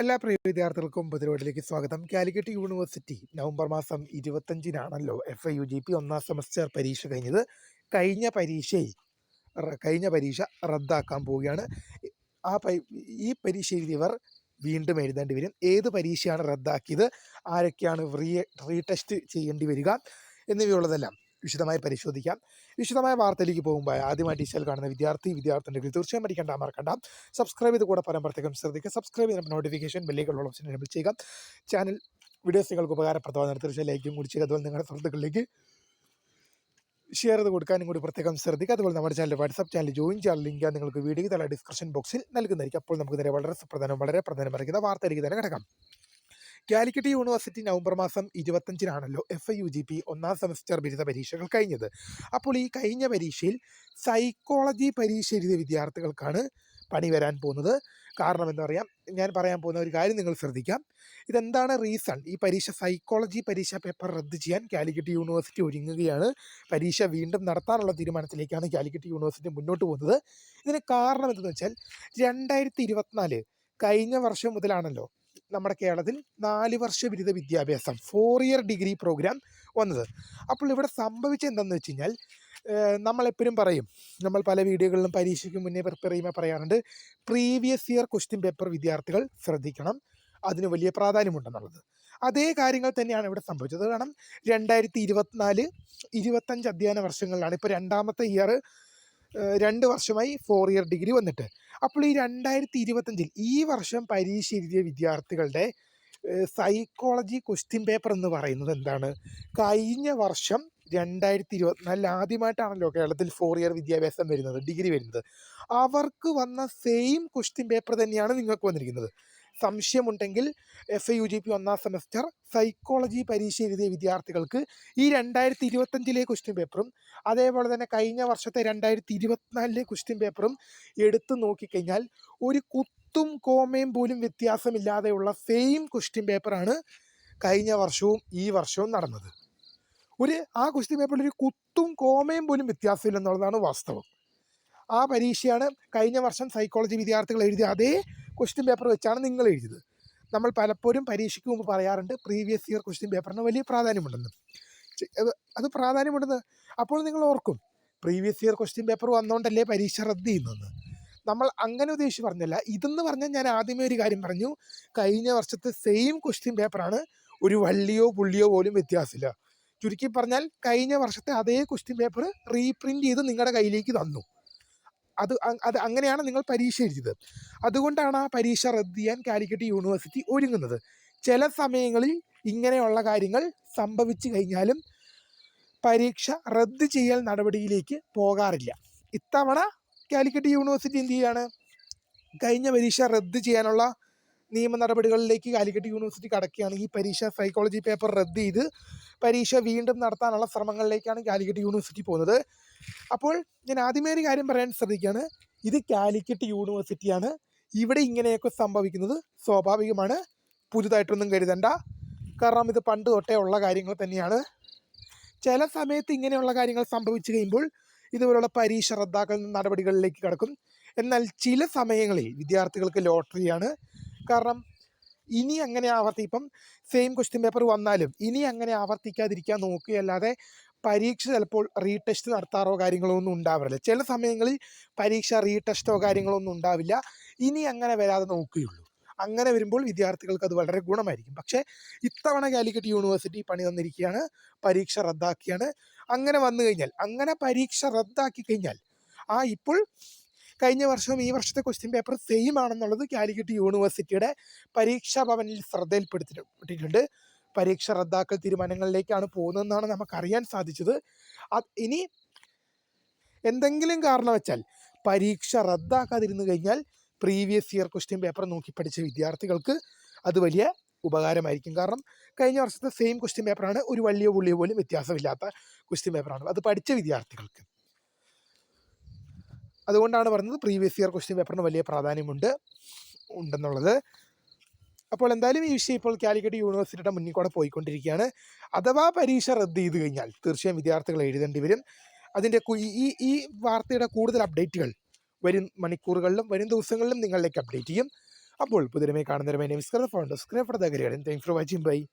എല്ലാ പ്രിയ വിദ്യാർത്ഥികൾക്കും പുതിരോട്ടിലേക്ക് സ്വാഗതം. കാലിക്കറ്റ് യൂണിവേഴ്സിറ്റി നവംബർ മാസം ഇരുപത്തഞ്ചിനാണല്ലോ F I U G P ഒന്നാം സെമസ്റ്റർ പരീക്ഷ കഴിഞ്ഞത്. കഴിഞ്ഞ പരീക്ഷയിൽ കഴിഞ്ഞ പരീക്ഷ റദ്ദാക്കാൻ പോവുകയാണ്. ആ ഈ പരീക്ഷ എഴുതിയവർ വീണ്ടും എഴുതേണ്ടി വരും. ഏത് പരീക്ഷയാണ് റദ്ദാക്കിയത്? ആരൊക്കെയാണ് റീ റീടെസ്റ്റ് ചെയ്യേണ്ടി വരിക? എന്നിവയുള്ളതെല്ലാം വിശദമായി പരിശോധിക്കാം. വിശദമായ വാർത്തയിലേക്ക് പോകുമ്പോൾ ആദ്യമായി ടീച്ചർ കാണുന്ന വിദ്യാർത്ഥി വിദ്യാർത്ഥികളുണ്ടെങ്കിൽ തീർച്ചയായും പഠിക്കേണ്ട മറക്കണ്ട സബ്സ്ക്രൈബ് ചെയ്ത് കൂടെ പരം പ്രത്യേകം ശ്രദ്ധിക്കുക. സബ്സ്ക്രൈബ് ചെയ്ത നോട്ടിഫിക്കേഷൻ ബെല്ലേക്കുള്ള ഓപ്ഷൻ എനേബിൾ ചെയ്യുക. ചാനൽ വീഡിയോസ് നിങ്ങൾക്ക് ഉപകാരപ്രദമാണ് തീർച്ചയായും ലൈക്കും കൂടി ചെയ്യുക. അതുപോലെ നിങ്ങളുടെ സുഹൃത്തുക്കളിലേക്ക് ഷെയർ ചെയ്ത് കൊടുക്കാനും കൂടി പ്രത്യേകം ശ്രദ്ധിക്കുക. അതുപോലെ നമ്മുടെ ചാനൽ വാട്സ്ആപ്പ് ചാനൽ ജോയിൻ ചെയ്യാൻ ലിങ്ക് നിങ്ങൾക്ക് വീഡിയോ തല ഡിസ്ക്രിപ്ഷൻ ബോക്സിൽ നൽകുന്നതായിരിക്കും. അപ്പോൾ നമുക്ക് നേരെ വളരെ സുപ്രധാനം വളരെ പ്രധാനം അറിയിക്കുന്ന വാർത്തയിലേക്ക് തന്നെ കിടക്കാം. കാലിക്കറ്റ് യൂണിവേഴ്സിറ്റി നവംബർ മാസം ഇരുപത്തഞ്ചിനാണല്ലോ F I U G P ഒന്നാം സെമസ്റ്റർ ബിരുദ പരീക്ഷകൾ കഴിഞ്ഞത്. അപ്പോൾ ഈ കഴിഞ്ഞ പരീക്ഷയിൽ സൈക്കോളജി പരീക്ഷ എഴുതിയ വിദ്യാർത്ഥികൾക്കാണ് പണി വരാൻ പോകുന്നത്. കാരണം എന്താ പറയാം ഞാൻ പറയാൻ പോകുന്ന ഒരു കാര്യം നിങ്ങൾ ശ്രദ്ധിക്കാം. ഇതെന്താണ് റീസൺ ഈ പരീക്ഷ സൈക്കോളജി പരീക്ഷ പേപ്പർ റദ്ദ് ചെയ്യാൻ കാലിക്കറ്റ് യൂണിവേഴ്സിറ്റി ഒരുങ്ങുകയാണ്. പരീക്ഷ വീണ്ടും നടത്താനുള്ള തീരുമാനത്തിലേക്കാണ് കാലിക്കറ്റ് യൂണിവേഴ്സിറ്റി മുന്നോട്ട് പോകുന്നത്. ഇതിന് കാരണം എന്തെന്ന് വെച്ചാൽ രണ്ടായിരത്തി കഴിഞ്ഞ വർഷം മുതലാണല്ലോ നമ്മുടെ കേരളത്തിൽ നാല് വർഷ ബിരുദ വിദ്യാഭ്യാസം ഫോർ ഇയർ ഡിഗ്രി പ്രോഗ്രാം വന്നത്. അപ്പോൾ ഇവിടെ സംഭവിച്ചത് എന്താണെന്ന് വെച്ച് കഴിഞ്ഞാൽ നമ്മളെപ്പോഴും പറയും നമ്മൾ പല വീഡിയോകളിലും പരീക്ഷയ്ക്ക് മുന്നേ പ്രിപ്പയർ ചെയ്യുമ്പോൾ പറയാറുണ്ട് പ്രീവിയസ് ഇയർ ക്വസ്റ്റ്യൻ പേപ്പർ വിദ്യാർത്ഥികൾ ശ്രദ്ധിക്കണം അതിന് വലിയ പ്രാധാന്യമുണ്ടെന്നുള്ളത്. അതേ കാര്യങ്ങൾ തന്നെയാണ് ഇവിടെ സംഭവിച്ചത്. കാരണം രണ്ടായിരത്തി ഇരുപത്തിനാല് ഇരുപത്തഞ്ച് അധ്യയന വർഷങ്ങളിലാണ് ഇപ്പോൾ രണ്ടാമത്തെ ഇയർ രണ്ട് വർഷമായി ഫോർ ഇയർ ഡിഗ്രി വന്നിട്ട്. അപ്പോൾ ഈ രണ്ടായിരത്തി ഇരുപത്തഞ്ചിൽ ഈ വർഷം പരീക്ഷ എഴുതിയ വിദ്യാർത്ഥികളുടെ സൈക്കോളജി ക്വസ്റ്റ്യൻ പേപ്പർ എന്ന് പറയുന്നത് എന്താണ്? കഴിഞ്ഞ വർഷം രണ്ടായിരത്തി ഇരുപത്തിനാലിൽ ആദ്യമായിട്ടാണല്ലോ കേരളത്തിൽ ഫോർ ഇയർ വിദ്യാഭ്യാസം വരുന്നത് ഡിഗ്രി വരുന്നത്. അവർക്ക് വന്ന സെയിം ക്വസ്റ്റ്യൻ പേപ്പർ തന്നെയാണ് നിങ്ങൾക്ക് വന്നിരിക്കുന്നത്. സംശയമുണ്ടെങ്കിൽ F A U G P ഒന്നാം സെമസ്റ്റർ സൈക്കോളജി പരീക്ഷ എഴുതിയ വിദ്യാർത്ഥികൾക്ക് ഈ രണ്ടായിരത്തി ഇരുപത്തഞ്ചിലെ ക്വസ്റ്റ്യൻ പേപ്പറും അതേപോലെ തന്നെ കഴിഞ്ഞ വർഷത്തെ രണ്ടായിരത്തി ഇരുപത്തിനാലിലെ ക്വസ്റ്റ്യൻ പേപ്പറും എടുത്തു നോക്കിക്കഴിഞ്ഞാൽ ഒരു കുത്തും കോമയും പോലും വ്യത്യാസമില്ലാതെയുള്ള സെയിം ക്വസ്റ്റ്യൻ പേപ്പറാണ് കഴിഞ്ഞ വർഷവും ഈ വർഷവും നടന്നത്. ഒരു ആ ക്വസ്റ്റ്യൻ പേപ്പറിൽ ഒരു കുത്തും കോമയും പോലും വ്യത്യാസമില്ലെന്നുള്ളതാണ് വാസ്തവം. ആ പരീക്ഷയാണ് കഴിഞ്ഞ വർഷം സൈക്കോളജി വിദ്യാർത്ഥികൾ എഴുതിയ അതേ ക്വസ്റ്റ്യൻ പേപ്പർ വെച്ചാണ് നിങ്ങൾ എഴുതിയത്. നമ്മൾ പലപ്പോഴും പരീക്ഷയ്ക്ക് മുമ്പ് പറയാറുണ്ട് പ്രീവിയസ് ഇയർ ക്വസ്റ്റ്യൻ പേപ്പറിന് വലിയ പ്രാധാന്യമുണ്ടെന്ന്. അത് പ്രാധാന്യമുണ്ടെന്ന്. അപ്പോൾ നിങ്ങൾ ഓർക്കും പ്രീവിയസ് ഇയർ ക്വസ്റ്റ്യൻ പേപ്പർ വന്നുകൊണ്ടല്ലേ പരീക്ഷ റദ്ദ് ചെയ്യുന്നതെന്ന്. നമ്മൾ അങ്ങനെ ഉദ്ദേശിച്ച് പറഞ്ഞല്ല. ഇതെന്ന് പറഞ്ഞാൽ ഞാൻ ആദ്യമേ ഒരു കാര്യം പറഞ്ഞു. കഴിഞ്ഞ വർഷത്തെ സെയിം ക്വസ്റ്റ്യൻ പേപ്പറാണ് ഒരു വള്ളിയോ പുള്ളിയോ പോലും വ്യത്യാസമില്ല. ചുരുക്കി പറഞ്ഞാൽ കഴിഞ്ഞ വർഷത്തെ അതേ ക്വസ്റ്റ്യൻ പേപ്പർ റീപ്രിന്റ് ചെയ്ത് നിങ്ങളുടെ കയ്യിലേക്ക് തന്നു. അത് അത് അങ്ങനെയാണ് നിങ്ങൾ പരീക്ഷ എഴുതിയത്. അതുകൊണ്ടാണ് ആ പരീക്ഷ റദ്ദ് ചെയ്യാൻ കാലിക്കറ്റ് യൂണിവേഴ്സിറ്റി ഒരുങ്ങുന്നത്. ചില സമയങ്ങളിൽ ഇങ്ങനെയുള്ള കാര്യങ്ങൾ സംഭവിച്ചു കഴിഞ്ഞാലും പരീക്ഷ റദ്ദ് ചെയ്യൽ നടപടിയിലേക്ക് പോകാറില്ല. ഇത്തവണ കാലിക്കറ്റ് യൂണിവേഴ്സിറ്റി എന്ത് ചെയ്യാണ്? കഴിഞ്ഞ പരീക്ഷ റദ്ദ് ചെയ്യാനുള്ള നിയമ നടപടികളിലേക്ക് കാലിക്കറ്റ് യൂണിവേഴ്സിറ്റി കടക്കുകയാണ്. ഈ പരീക്ഷ സൈക്കോളജി പേപ്പർ റദ്ദ് ചെയ്ത് പരീക്ഷ വീണ്ടും നടത്താനുള്ള ശ്രമങ്ങളിലേക്കാണ് കാലിക്കറ്റ് യൂണിവേഴ്സിറ്റി പോകുന്നത്. അപ്പോൾ ഞാൻ ആദ്യമേ ഒരു കാര്യം പറയാൻ ശ്രദ്ധിക്കുകയാണ്. ഇത് കാലിക്കറ്റ് യൂണിവേഴ്സിറ്റിയാണ് ഇവിടെ ഇങ്ങനെയൊക്കെ സംഭവിക്കുന്നത് സ്വാഭാവികമാണ്. പുതുതായിട്ടൊന്നും കരുതണ്ട. കാരണം ഇത് പണ്ട് തൊട്ടേ ഉള്ള കാര്യങ്ങൾ തന്നെയാണ്. ചില സമയത്ത് ഇങ്ങനെയുള്ള കാര്യങ്ങൾ സംഭവിച്ചു കഴിയുമ്പോൾ ഇതുപോലുള്ള പരീക്ഷ റദ്ദാക്കൽ നടപടികളിലേക്ക് കടക്കും. എന്നാൽ ചില സമയങ്ങളിൽ വിദ്യാർത്ഥികൾക്ക് ലോട്ടറിയാണ്. കാരണം ഇനി അങ്ങനെ ആവർത്തി ഇപ്പം സെയിം ക്വസ്റ്റ്യൻ പേപ്പർ വന്നാലും ഇനി അങ്ങനെ ആവർത്തിക്കാതിരിക്കാൻ നോക്കുകയല്ലാതെ പരീക്ഷ ചിലപ്പോൾ റീടെസ്റ്റ് നടത്താറോ കാര്യങ്ങളോ ഒന്നും ഉണ്ടാവില്ല ചില സമയങ്ങളിൽ പരീക്ഷ റീടെസ്റ്റോ കാര്യങ്ങളോ ഒന്നും ഉണ്ടാവില്ല. ഇനി അങ്ങനെ വരാതെ നോക്കുകയുള്ളൂ. അങ്ങനെ വരുമ്പോൾ വിദ്യാർത്ഥികൾക്ക് അത് വളരെ ഗുണമായിരിക്കും. പക്ഷേ ഇത്തവണ കാലിക്കറ്റ് യൂണിവേഴ്സിറ്റി പണി തന്നിരിക്കുകയാണ് പരീക്ഷ റദ്ദാക്കിയാണ് അങ്ങനെ വന്നു കഴിഞ്ഞാൽ അങ്ങനെ പരീക്ഷ റദ്ദാക്കി കഴിഞ്ഞാൽ ആ ഇപ്പോൾ കഴിഞ്ഞ വർഷവും ഈ വർഷത്തെ ക്വസ്റ്റ്യൻ പേപ്പർ സെയിം ആണെന്നുള്ളത് കാലിക്കറ്റ് യൂണിവേഴ്സിറ്റിയുടെ പരീക്ഷാ ഭവനിൽ ശ്രദ്ധയിൽപ്പെടുത്തിയിട്ടുണ്ട്. പരീക്ഷ റദ്ദാക്കൽ തീരുമാനങ്ങളിലേക്കാണ് പോകുന്നതെന്നാണ് നമുക്കറിയാൻ സാധിച്ചത്. ഇനി എന്തെങ്കിലും കാരണം വെച്ചാൽ പരീക്ഷ റദ്ദാക്കാതിരുന്നു കഴിഞ്ഞാൽ പ്രീവിയസ് ഇയർ ക്വസ്റ്റ്യൻ പേപ്പർ നോക്കി പഠിച്ച വിദ്യാർത്ഥികൾക്ക് അത് വലിയ ഉപകാരമായിരിക്കും. കാരണം കഴിഞ്ഞ വർഷത്തെ സെയിം ക്വസ്റ്റ്യൻ പേപ്പറാണ് ഒരു വലിയ പുള്ളിയോ പോലും വ്യത്യാസമില്ലാത്ത ക്വസ്റ്റ്യൻ പേപ്പറാണ്. അത് പഠിച്ച വിദ്യാർത്ഥികൾക്ക്. അതുകൊണ്ടാണ് പറഞ്ഞത് പ്രീവിയസ് ഇയർ ക്വസ്റ്റ്യൻ പേപ്പറിന് വലിയ പ്രാധാന്യമുണ്ട് ഉണ്ടെന്നുള്ളത്. അപ്പോൾ എന്തായാലും ഈ വിഷയം ഇപ്പോൾ കാലിക്കറ്റ് യൂണിവേഴ്സിറ്റിയുടെ മുന്നിൽ കൂടെ പോയിക്കൊണ്ടിരിക്കുകയാണ് അഥവാ പരീക്ഷ റദ്ദ് ചെയ്ത് കഴിഞ്ഞാൽ തീർച്ചയായും വിദ്യാർത്ഥികൾ എഴുതേണ്ടി വരും അതിന്റെ ഈ ഈ വാർത്തയുടെ കൂടുതൽ അപ്ഡേറ്റുകൾ വരും മണിക്കൂറുകളിലും വരും ദിവസങ്ങളിലും നിങ്ങളിലേക്ക് അപ്ഡേറ്റ് ചെയ്യും അപ്പോൾ പുതിരമേ കാണുന്നവരുമായി നമസ്കാരം phone subscribe for the career thanks for watching bye